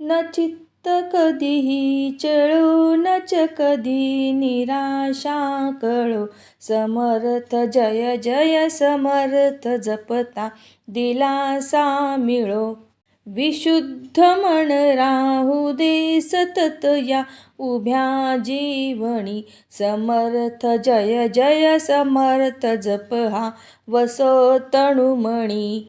न चित्त कधीही चळो नच कधी निराशा कळो. समर्थ जय जय समर्थ जपता दिलासा मिळो. विशुद्ध मन राहू दे सतत या उभ्या जीवणी समर्थ जय जय समर्थ जप हा वसो तणुमणी.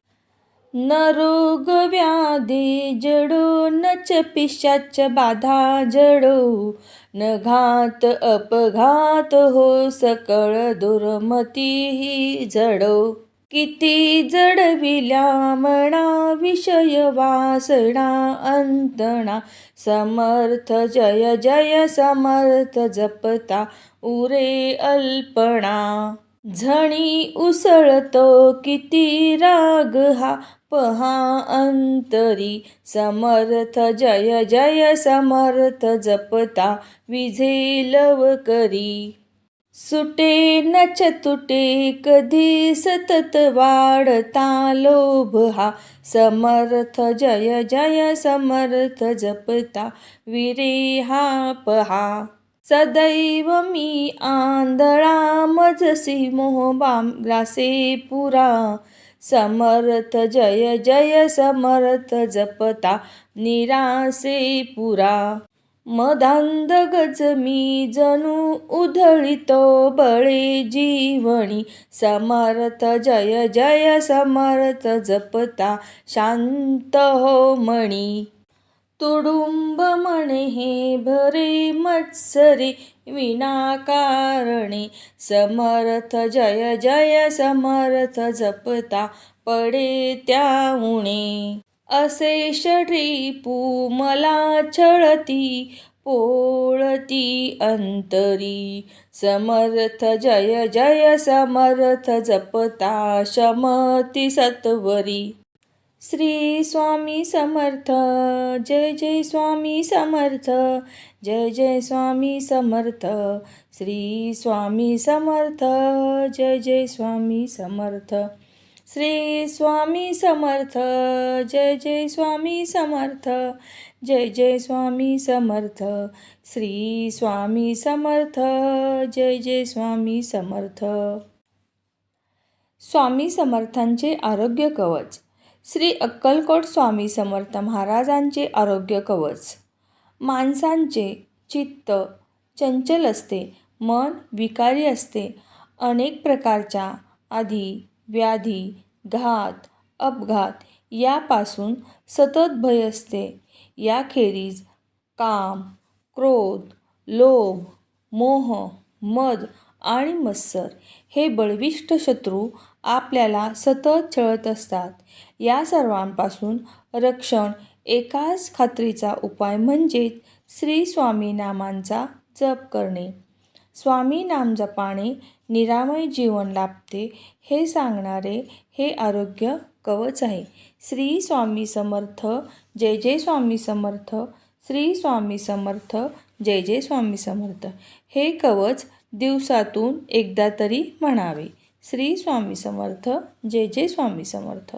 न रोग व्याधी जडो नच पिशाच बाधा जडो. न घात अपघात हो सकळ दुर्मती ही जडो. किती जडविल्या म्हणा विषय वासना अंतना समर्थ जय जय समर्थ जपता उरे अल्पणा. झणी उसळतो किती राग हा. पहा अंतरी समर्थ जय जय समर्थ जपता विझे लवकरी. सुटे नच तुटे कधी सतत वाढता लोभ हा. समर्थ जय जय समर्थ जपता विरे हा पहा. सदैव मी आंधळा मजसी मोहबाम ग्रासे पुरा. समर्थ जय जय समर्थ जपता निरासे पुरा. मदांध गज मी जणू उधळितो बळे जीवणी. समर्थ जय जय समर्थ जपता शांत हो मणी. तुडुंब म्हणे हे भरे मत्सरी विनाकारणे. समर्थ जय जय समर्थ जपता पडे त्या उणे असे षडरिपू मला छळती पोळती अंतरी. समर्थ जय जय समर्थ जपता शमती सत्वरी. श्री स्वामी समर्थ जय जय स्वामी समर्थ जय जय स्वामी समर्थ श्री स्वामी समर्थ जय जय स्वामी समर्थ श्री स्वामी समर्थ जय जय स्वामी समर्थ जय जय स्वामी समर्थ श्री स्वामी समर्थ जय जय स्वामी समर्थ. स्वामी समर्थांचे आरोग्य कवच. श्री अक्कलकोट स्वामी समर्थ महाराजांचे आरोग्य कवच. माणसांचे चित्त चंचल असते मन विकारी असते. अनेक प्रकारच्या आधी व्याधी घात अपघात यापासून सतत भय असते. याखेरीज काम क्रोध लोभ मोह मद आणि मत्सर हे बळविष्ट शत्रू आपल्याला सतत छळत असतात. या सर्वांपासून रक्षण एकाच खात्रीचा उपाय म्हणजेच श्री स्वामी नामांचा जप करणे. स्वामी जपाने निरामय जीवन लाभते हे सांगणारे हे आरोग्य कवच आहे. श्री स्वामी समर्थ जय जय स्वामी समर्थ श्री स्वामी समर्थ जय जय स्वामी समर्थ हे कवच दिवसातून एकदा तरी म्हणावे. श्री स्वामी समर्थ. जय जय स्वामी समर्थ.